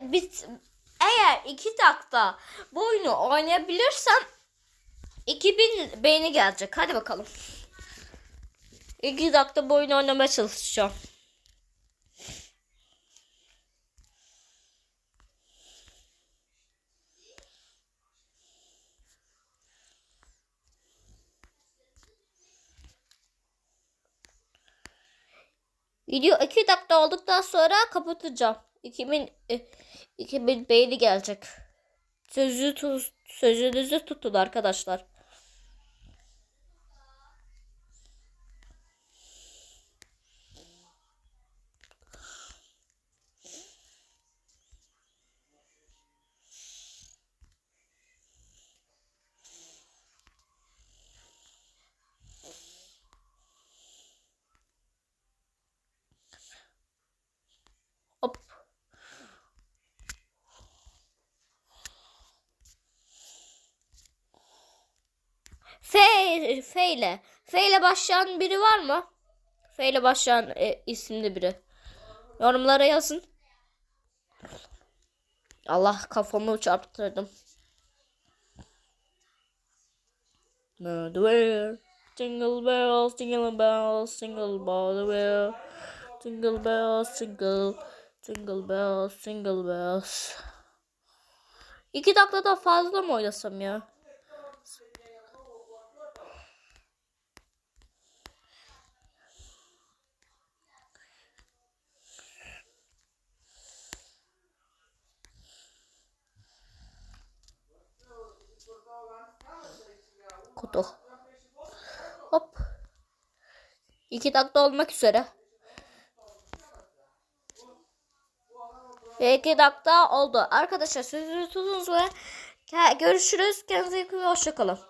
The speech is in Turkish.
bit eğer iki dakika bu oyunu oynayabilirsem 2000 beğeni gelecek. Hadi bakalım. İki dakika bu oyunu oynamaya çalışacağım. Video 2 dakika olduktan sonra kapatacağım. 2000 e, 2000 beğeni gelecek. Sözü tut, sözünüzü tutun arkadaşlar. F, F ile. F ile başlayan biri var mı? F ile başlayan e, isimli biri. Yorumlara yazın. Allah kafamı çarptırdım. Nowhere. Jingle bells, jingle bells, jingle all the way. Jingle bells, jingle, jingle bells, jingle bells. İki dakikadan fazla mı oynasam ya? Kutu. Hop. İki dakika olmak üzere. Ve iki dakika oldu. Arkadaşlar sözünüzü tutunuz ve görüşürüz. Kendinize iyi bakın. Hoşçakalın.